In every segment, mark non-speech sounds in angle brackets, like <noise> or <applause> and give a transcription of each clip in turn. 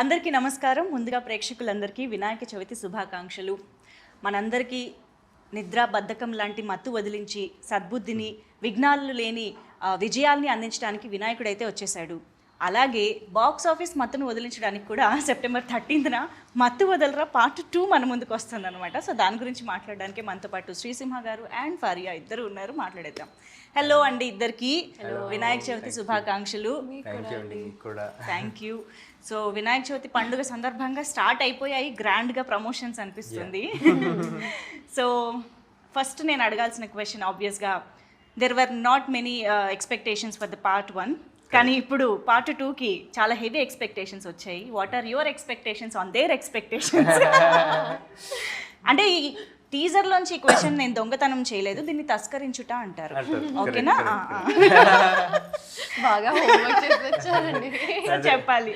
అందరికీ నమస్కారం. ముందుగా ప్రేక్షకులందరికీ వినాయక చవితి శుభాకాంక్షలు. మనందరికీ నిద్ర బద్ధకం లాంటి మత్తు వదిలించి సద్బుద్ధిని విఘ్నాలు లేని విజయాల్ని అందించడానికి వినాయకుడైతే వచ్చేసాడు అలాగే బాక్స్ ఆఫీస్ మత్తును వదిలించడానికి కూడా సెప్టెంబర్ థర్టీన్త్న మత్తు వదలరా పార్ట్ టూ మన ముందుకు వస్తుంది అనమాట సో దాని గురించి మాట్లాడడానికి మనతో పాటు శ్రీసింహ గారు అండ్ ఫారియా ఇద్దరు ఉన్నారు. మాట్లాడేద్దాం. హలో అండి ఇద్దరికి. వినాయక చవితి శుభాకాంక్షలు. Thank you so Vinayaka Chavithi పండుగ సందర్భంగా స్టార్ట్ అయిపోయాయి గ్రాండ్గా ప్రమోషన్స్ అనిపిస్తుంది. సో ఫస్ట్ నేను అడగాల్సిన క్వశ్చన్ ఆబ్వియస్గా there were not many expectations for the part one కానీ ఇప్పుడు పార్ట్ టూకి చాలా హెవీ ఎక్స్పెక్టేషన్స్ వచ్చాయి. What are your expectations on their expectations అంటే ఈ టీజర్ లోంచి ఈ క్వశ్చన్ నేను దొంగతనం చేయలేదు దీన్ని తస్కరించుట అంటారు. ఓకేనా. <laughs> బాగా హోంవర్క్ చేసి వచ్చారండి సో చెప్పాలి.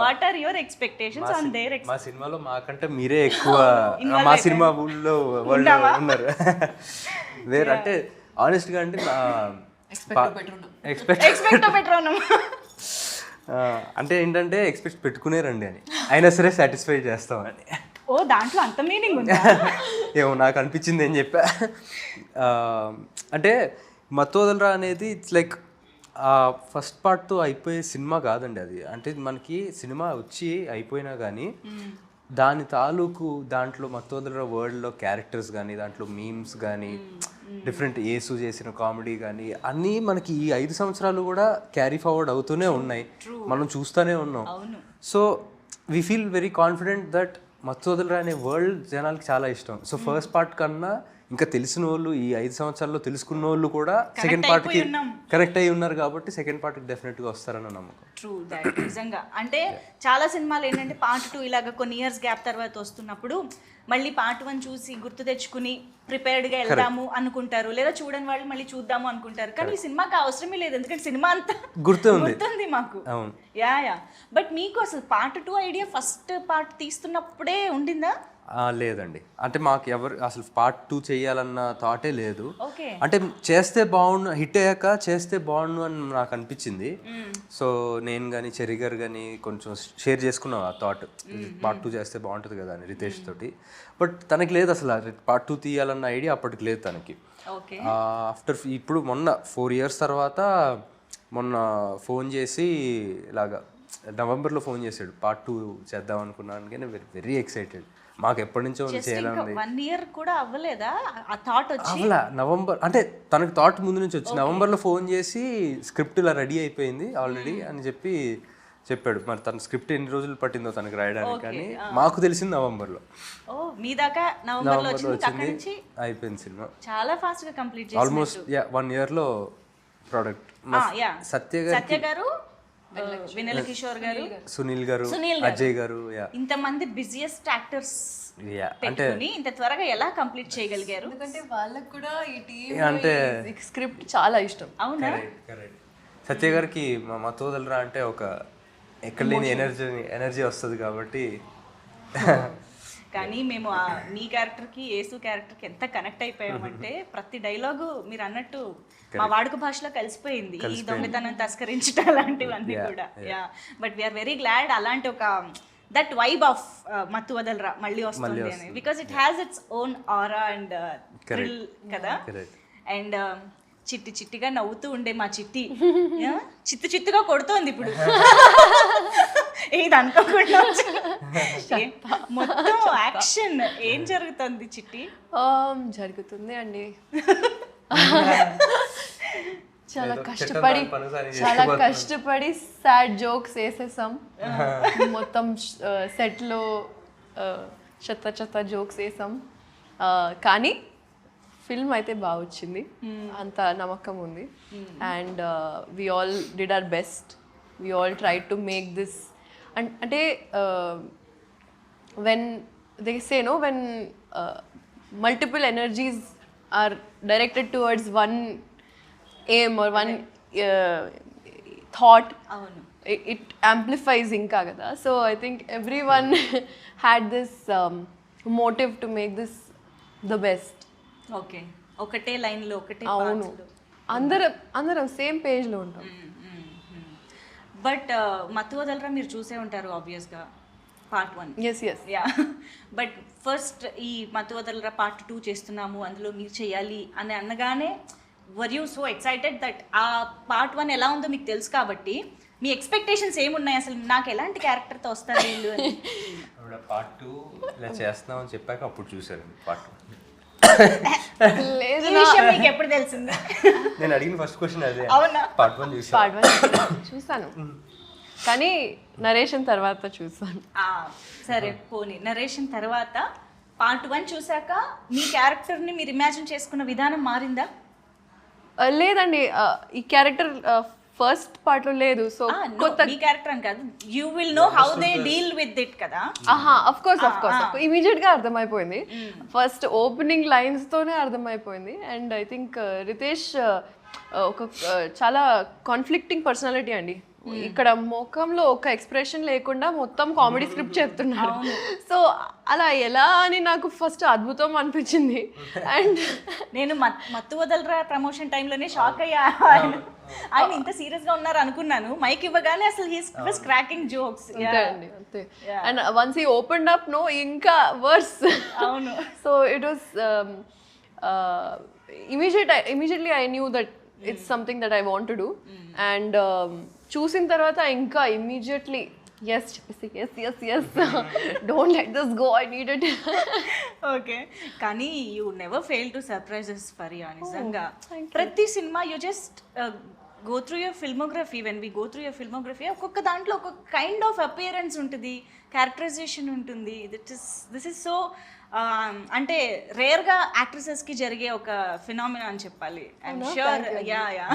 వాట్ ఆర్ యువర్ ఎక్స్పెక్టేషన్స్ మా ఆన్ దేర్ మా సినిమాలో మాకంటే మీరే ఎక్కువ <laughs> మా. సినిమా ఊళ్ళో వాళ్ళు? ఉన్నారు. <laughs> వేరే అంటే ఆనెస్ట్గా అంటే నా ఎక్స్పెక్ట్ ఎక్స్పెక్ట్ <laughs> అంటే ఏంటంటే ఎక్స్పెక్ట్ పెట్టుకునేరండి అని. అయినా సరే సాటిస్ఫై చేస్తామని. ఓ దాంట్లో అంత మీనింగ్ ఉందా? ఏమో నాకు అనిపించింది ఏం చెప్పా. అంటే మత్తోదలరా అనేది ఇట్స్ లైక్ ఫస్ట్ పార్ట్తో అయిపోయే సినిమా కాదండి అది. అంటే మనకి సినిమా వచ్చి అయిపోయినా కానీ దాని తాలూకు దాంట్లో మత్తోదలరా వరల్డ్లో క్యారెక్టర్స్ కానీ దాంట్లో మీమ్స్ కానీ డిఫరెంట్ ఏసు చేసిన కామెడీ కానీ అన్నీ మనకి ఈ ఐదు సంవత్సరాలు కూడా క్యారీ ఫార్వర్డ్ అవుతూనే ఉన్నాయి. మనం చూస్తూనే ఉన్నాం. So we feel very confident that Mathuvadalara అనే వరల్డ్ జనాలకి చాలా ఇష్టం. సో ఫస్ట్ పార్ట్ కన్నా ఇంకా తెలిసిన వాళ్ళు ఈ ఐదు సంవత్సరాల్లో తెలుసుకున్న వాళ్ళు కూడా సెకండ్ పార్ట్కి. కనెక్ట్ అయ్యి ఉన్నారు కాబట్టి సెకండ్ పార్ట్కి డెఫినెట్గా వస్తారని నమ్మకం. ట్రూ దాట్ నిజంగా. అంటే చాలా సినిమాలు ఏంటంటే పార్ట్ టూ ఇలాగ కొన్ని ఇయర్స్ గ్యాప్ తర్వాత వస్తున్నప్పుడు మళ్ళీ పార్ట్ వన్ చూసి గుర్తు తెచ్చుకుని ప్రిపేర్డ్గా వెళ్దాము అనుకుంటారు. లేదా చూడని వాళ్ళు మళ్ళీ చూద్దాము అనుకుంటారు. కానీ ఈ సినిమాకి అవసరమే లేదు. ఎందుకంటే సినిమా అంతా గుర్తే ఉంది గుర్తుంది మాకు. అవును. యా యా బట్ మీకు అసలు part two idea first part తీస్తున్నప్పుడే ఉండిందా? లేదండి. అంటే మాకు ఎవరు అసలు పార్ట్ టూ చేయాలన్న థాటే లేదు. ఓకే అంటే చేస్తే బాగుండు హిట్ అయ్యాక చేస్తే బాగుండు అని నాకు అనిపించింది. సో నేను కానీ చెరి గారు కానీ కొంచెం షేర్ చేసుకున్నాం ఆ థాట్ పార్ట్ టూ చేస్తే బాగుంటుంది కదా అని రితేష్ తోటి. బట్ తనకి లేదు అసలు పార్ట్ టూ తీయాలన్న ఐడియా అప్పటికి లేదు తనకి. ఆఫ్టర్ ఇప్పుడు మొన్న ఫోర్ ఇయర్స్ తర్వాత మొన్న ఫోన్ చేసి ఇలాగా నవంబర్లో ఫోన్ చేశాడు పార్ట్ టూ చేద్దాం అనుకున్నాను కానీ వెరీ వెరీ ఎక్సైటెడ్ మాకు ఎప్పటి నుంచో చేయాలని వన్ ఇయర్ కూడా అవ్వలేదా? ఆ థాట్ వచ్చి? నవంబర్ అంటే తనకి థాట్ ముందు నుంచి వచ్చి నవంబర్లో ఫోన్ చేసి స్క్రిప్ట్ ఇలా రెడీ అయిపోయింది ఆల్రెడీ అని చెప్పి చెప్పాడు. మరి తన స్క్రిప్ట్ ఎన్ని రోజులు పట్టిందో తనకి రాయడానికి కానీ మాకు తెలిసింది నవంబర్లో. ఓ మీ దాకా నవంబర్లో నవంబర్లో వచ్చింది అయిపోయింది సినిమా. చాలా ఫాస్ట్గా కంప్లీట్ ఆల్మోస్ట్ యా వన్ ఇయర్లో ప్రోడక్ట్ యా సత్య గారు సత్య గారు వినల్ కిషోర్. గారు. సునీల్ గారు. అజయ్ గారు యా ఇంతమంది బిజియెస్ట్ యాక్టర్స్ యా పెట్టుకుని ఇంత త్వరగా ఎలా కంప్లీట్ చేయగలిగారు? ఎందుకంటే వాళ్ళకి కూడా ఈ టీం అంటే స్క్రిప్ట్ చాలా ఇష్టం. అవునా? కరెక్ట్ సత్య గారికి మా మా తోదలరా అంటే ఒక ఎక్కడ లేని ఎనర్జీ ఎనర్జీ వస్తుంది కాబట్టి. కానీ మేము మీ క్యారెక్టర్కి యేసు క్యారెక్టర్కి ఎంత కనెక్ట్ అయిపోయామంటే <laughs> ప్రతి డైలాగు మీరు అన్నట్టు మా వాడుక భాషలో కలిసిపోయింది. ఈ దొంగతనం తస్కరించడం అలాంటివన్నీ కూడా. Yeah but we're very glad అలాంటి ఒక దట్ వైబ్ ఆఫ్ మత్తు వదలరా మళ్ళీ వస్తుంది అని. Because it has its own aura and thrill కదా. అండ్ చిట్టి చిట్టిగా నవ్వుతూ ఉండే మా చిట్టి? <laughs> చిత్తు చిత్తుగా కొడుతోంది ఇప్పుడు. <laughs> ఇది అనుకోకుండా <laughs> మొత్తం యాక్షన్. ఏం జరుగుతుంది చిట్టి? జరుగుతుంది అండి. చాలా కష్టపడి చాలా కష్టపడి సాడ్ జోక్స్ వేసేసాం. మొత్తం సెట్లో uh, చెత్త చెత్త జోక్స్ వేసాం. కానీ ఫిల్మ్ అయితే బాగా వచ్చింది అంత నమ్మకం ఉంది and we all did our best we all try to make this అంటే uh, no when uh, multiple energies are directed towards one aim or one uh, thought అవును it, it amplifies ఇంకా కదా so I think everyone had this motive to make this the best okay. ఒకటే లైన్లో ఒకటే అవును. అందరం అందరం same పేజ్లో ఉంటాం. బట్ మత్తు వదలరా? మీరు చూసే ఉంటారు ఆబ్వియస్గా part one yes yes yeah but first ఈ మత్తు వదలరా పార్ట్ టూ చేస్తున్నాము అందులో మీరు చేయాలి అని అనగానే were you so excited that ఆ పార్ట్ వన్ ఎలా ఉందో మీకు తెలుసు కాబట్టి మీ ఎక్స్పెక్టేషన్స్ ఏమున్నాయి అసలు? నాకు ఎలాంటి క్యారెక్టర్తో వస్తారు వీళ్ళు పార్ట్ టూ <laughs> ఇలా చేస్తున్నామని చెప్పాక అప్పుడు చూసారండి పార్ట్ లేదు ఈ విషయం మీకు ఎప్పుడు తెలిసింది? నేను అడిగిన ఫస్ట్ క్వశ్చన్ అదే. అవునా? పార్ట్ వన్ చూసా. పార్ట్ వన్ చూసాను. కానీ నరేషన్ తర్వాత చూసాను. ఆ, సరే పోనీ. నరేషన్ తర్వాత పార్ట్ వన్ చూసాక మీ క్యారెక్టర్ని మీరు ఇమాజిన్ చేసుకున్న విధానం మారిందా? లేదండి. ఈ క్యారెక్టర్ ఫస్ట్ పార్ట్లో లేదు సో no, మీ క్యారెక్టర్ అని కాదు. You will know how they deal with it కదా. ఆహా అఫ్ కోర్స్ అఫ్ కోర్స్ ఇమీడియట్గా అర్థమైపోయింది. ఫస్ట్ ఓపెనింగ్ లైన్స్ తోనే అర్థమైపోయింది. అండ్ ఐ థింక్ రితేష్ ఒక uh, చాలా కాన్ఫ్లిక్టింగ్ పర్సనాలిటీ అండి. ఇక్కడ ముఖంలో ఒక ఎక్స్ప్రెషన్ లేకుండా మొత్తం కామెడీ స్క్రిప్ట్ చెప్తున్నాడు సో అలా ఎలా అని నాకు ఫస్ట్ అద్భుతం అనిపించింది. <laughs> అండ్ నేను మత్- మత్తు వదలరా ప్రమోషన్ టైంలోనే షాక్ అయ్యా. ఆయన ఆయన ఇంత సీరియస్గా ఉన్నారు అనుకున్నాను. మైక్ ఇవ్వగానే అసలు హీస్ వాస్ క్రాకింగ్ జోక్స్ అంతే అండి వన్స్ ఈ ఓపెన్ అప్ నో ఇంకా వర్స్ అవును. So it was immediate immediately I knew that it's something that I want to do and చూసిన తర్వాత ఇంకా ఇమీడియట్లీ ఎస్ చెప్పేసి yes yes yes don't let this go I need it okay కానీ you never fail to surprises for ya నిజంగా. ప్రతి cinema you just go through your filmography when we go through your filmography ఒక్కొక్క దాంట్లో ఒక్కొక్క kind of appearance ఉంటుంది characterisation ఉంటుంది. That is this is so అంటే రేర్గా యాక్ట్రెసెస్కి జరిగే ఒక ఫినామినా అని చెప్పాలి. I'm yeah yeah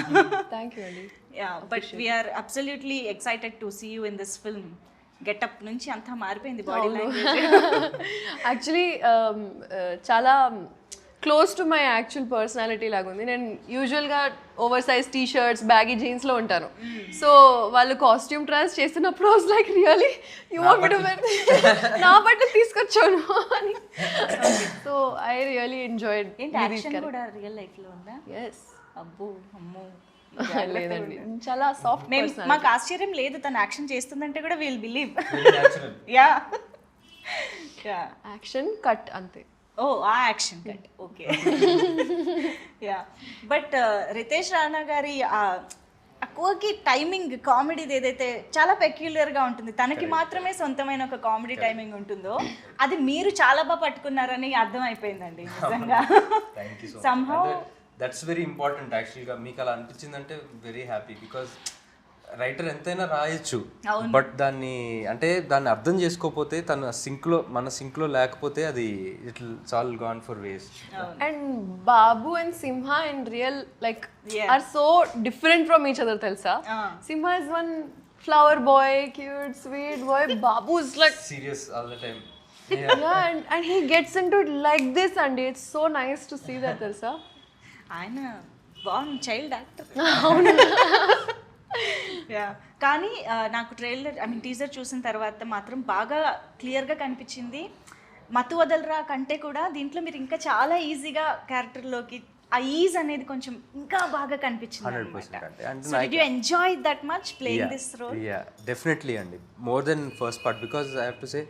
thank you అండి yeah but we're absolutely excited to see you in this film getup నుంచి అంతా మారిపోయింది body language actually um, uh, చాలా close to my actual personality లాగా ఉంది. నేను యూజువల్గా over size t shirts baggy జీన్స్లో ఉంటాను. సో వాళ్ళు కాస్ట్యూమ్ ట్రాన్స్ చేస్తున్నప్పుడు was like really you want to wear నా బట్టలు తీసుకొచ్చాను అని. సో ఐ రియలీ ఎంజాయ్డ్ ఏంటి యాక్షన్ కూడా రియల్ ఉందా? ఎస్ అబ్బో అమ్మో. <laughs> లేదండి. చాలా సాఫ్ట్ మేము మాకు ఆశ్చర్యం లేదు తను యాక్షన్ చేస్తుందంటే కూడా we'll believe yeah yeah action cut అంతే. ఓ ఆ action cut. Okay yeah but Ritesh Rana గారి ఆ అక్కువకి టైమింగ్ కామెడీది ఏదైతే చాలా peculiar గా ఉంటుంది. తనకి మాత్రమే సొంతమైన ఒక కామెడీ టైమింగ్ ఉంటుందో అది మీరు చాలా బాగా పట్టుకున్నారని అర్థమైపోయిందండి <laughs> నిజంగా. Thank you so Somehow- that's very important యాక్చువల్గా మీకు అలా అనిపించిందంటే వెరీ హ్యాపీ బికాజ్ రైటర్ ఎంతైనా రాయొచ్చు. బట్ దాన్ని అంటే దాన్ని అర్థం చేసుకోకపోతే తన సింక్లో మన సింక్లో లేకపోతే అది it all gone for waste. And Babu and Simha in real like. Are so different from each other తెలుసా. Simha is one flower boy cute sweet boy Babu is like serious all the time yeah and, and he gets into it like this and it's so nice to see that <laughs> తెలుసా? ఆయన బాగుంది child actor yeah కానీ నాకు trailer I mean teaser చూసిన తర్వాత మాత్రం బాగా క్లియర్గా కనిపించింది. మతు వదలరా కంటే కూడా దీంట్లో మీరు ఇంకా చాలా ఈజీగా క్యారెక్టర్లోకి ఆ ఈజ్ అనేది కొంచెం ఇంకా బాగా కనిపించింది enjoy that much playing this role yeah definitely అండి. More than first part because I have to say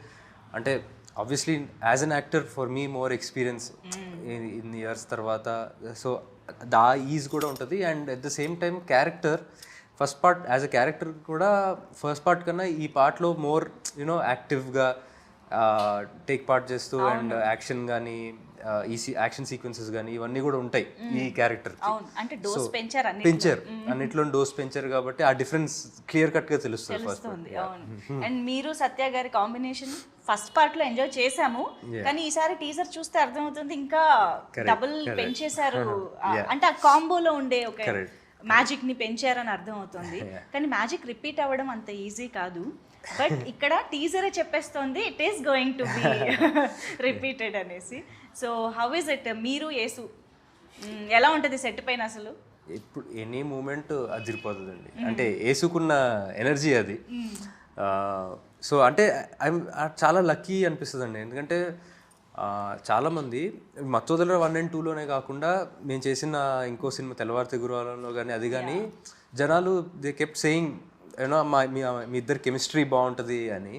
అంటే obviously as an actor for me more experience in years తర్వాత. సో దా ఈజ్ కూడా ఉంటుంది. And at the same time character first part as a character కూడా first part కన్నా ఈ పార్ట్లో more you know యాక్టివ్గా take part చేస్తూ అండ్ యాక్షన్ కానీ ఈ యాక్షన్ సీక్వెన్సెస్ కానీ ఇవన్నీ కూడా ఉంటాయి ఈ క్యారెక్టర్ అవును. అంటే డోస్ పెంచారు అన్ని పెంచారు. అన్నిట్లో డోస్ పెంచారు కాబట్టి ఆ డిఫరెన్స్ క్లియర్ కట్గా తెలుస్తుంది. ఫస్ట్ అండ్ మీరు సత్య గారి కాంబినేషన్ ఫస్ట్ పార్ట్లో ఎంజాయ్ చేసాము కానీ ఈసారి టీజర్ చూస్తే అర్థమవుతుంది ఇంకా డబుల్ పెంచేశారు. <laughs> అంటే ఆ కాంబోలో ఉండే ఒక మ్యాజిక్ని పెంచారని అర్థమవుతుంది. <laughs> కానీ మ్యాజిక్ రిపీట్ అవ్వడం అంత ఈజీ కాదు. బట్ <laughs> ఇక్కడ టీజరే చెప్పేస్తోంది it is going to be repeated అనేసి. సో హౌ ఇస్ ఇట్ మీరు యేసు? మ్, ఎలా ఉంటుంది సెట్ పైన అసలు? ఇప్పుడు ఎనీ మూమెంట్ అదిరిపోతుందండి. అంటే వేసుకున్న ఎనర్జీ అది. సో అంటే ఐమ్ చాలా లక్కీ అనిపిస్తుంది అండి ఎందుకంటే చాలామంది మత్తోదల వన్ అండ్ టూలోనే కాకుండా మేము చేసిన ఇంకో సినిమా తెల్లవారి తెగురాలలో కానీ అది కానీ జనాలు దే కెప్ట్ సేయింగ్ యూనో మా మీ మీ ఇద్దరు కెమిస్ట్రీ బాగుంటుంది అని.